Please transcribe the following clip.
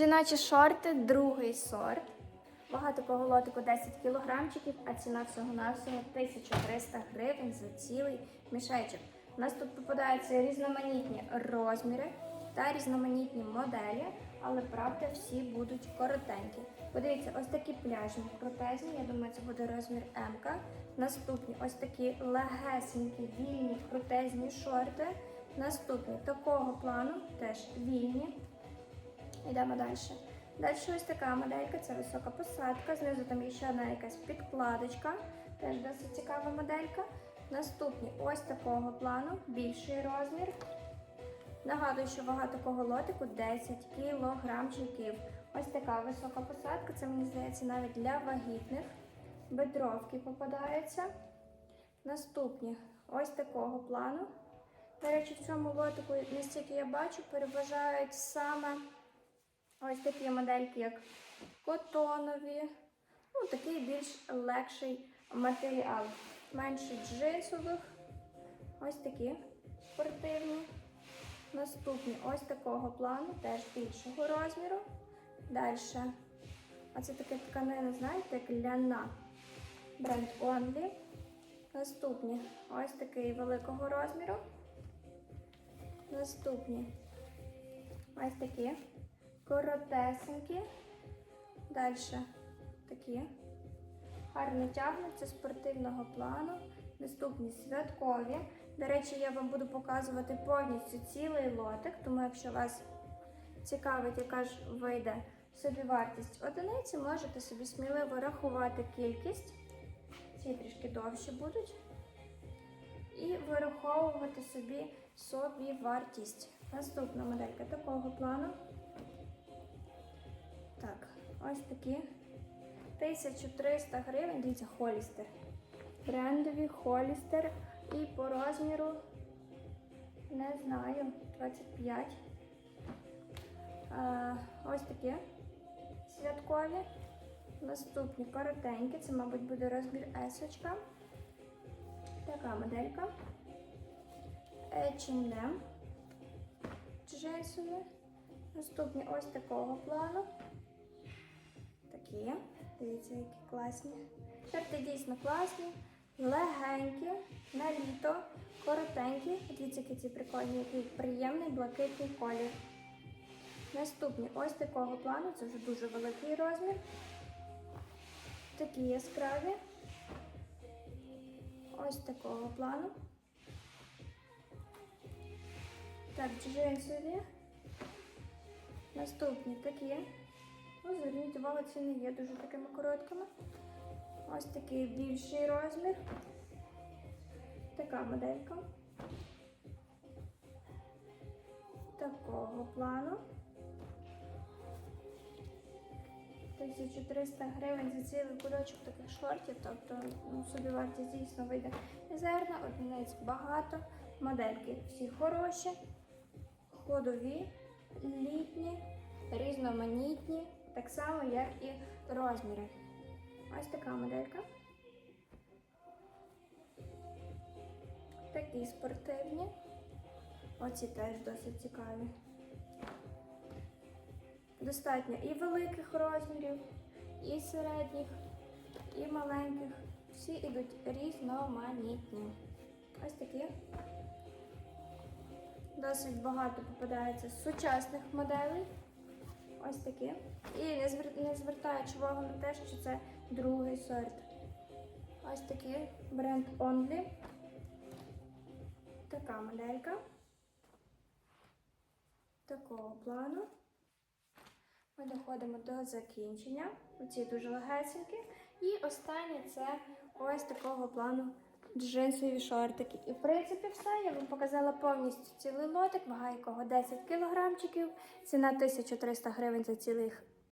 Жіночі шорти, другий сорт. Вага такого лотику 10 кілограмчиків, а ціна всього-навсього 1300 гривень за цілий мішечок. У нас тут попадаються різноманітні розміри та різноманітні моделі, але правда всі будуть коротенькі. Подивіться, ось такі пляжні протезні, я думаю, це буде розмір М. Наступні ось такі легесенькі, вільні протезні шорти. Наступні такого плану теж вільні. Йдемо далі. Далі ось така моделька, це висока посадка. Знизу там є ще одна якась підкладочка, теж досить цікава моделька. Наступні ось такого плану, більший розмір. Нагадую, що вага такого лотику 10 кілограмчиків. Ось така висока посадка, це мені здається навіть для вагітних. Бедровки попадаються. Наступні ось такого плану. До речі, в цьому лотику, настільки я бачу, переважають саме ось такі модельки, як котонові. Ну, такий більш легший матеріал. Менше джинсових. Ось такі спортивні. Наступні ось такого плану, теж більшого розміру. Далі. А це таке тканина, знаєте, як ляна. Бренд Only. Наступні ось такий великого розміру. Наступні ось такі коротесенькі. Далі такі. Гарно тягнуться спортивного плану. Наступні святкові. До речі, я вам буду показувати повністю цілий лотик, тому якщо вас цікавить, яка ж вийде собівартість одиниці, можете собі сміливо рахувати кількість. Ці трішки довші будуть. І вираховувати собі собі вартість. Наступна моделька такого плану. Так, ось такі. 1300 гривень, дивіться, Холістер. Брендові Холістер. І по розміру, не знаю, 25. А, ось такі святкові. Наступні коротенькі, це, мабуть, буде розмір S. Така моделька. H&M. Джинсові. Наступні ось такого плану. Такі. Дивіться, які класні. Шорти дійсно класні, легенькі, на літо, коротенькі. Дивіться, які ці прикольні, який приємний блакитний колір. Наступні ось такого плану, це вже дуже великий розмір. Такі яскраві. Ось такого плану. Так, джинсові. Наступні такі. Ну, зверніть увагу, ці не є дуже такими короткими. Ось такий більший розмір. Така моделька. Такого плану. 1300 гривень за цілий кудочок таких шортів, тобто ну, собі вартість дійсно вийде мізерна, одиниць багато, модельки всі хороші, ходові, літні, різноманітні, так само, як і розміри. Ось така моделька. Такі спортивні. Оці теж досить цікаві. Достатньо і великих розмірів, і середніх, і маленьких. Всі йдуть різноманітні. Ось такі. Досить багато попадається сучасних моделей. Ось такі. І не, звер... не звертаючи увагу на те, що це другий сорт. Ось такий бренд Only. Така моделька. Такого плану. Ми доходимо до закінчення. Оці дуже легесенькі. І останнє це ось такого плану джинсові шортики. І в принципі все. Я вам показала повністю цілий лотик, вага якого 10 кілограмчиків. Ціна 1300 гривень за цілих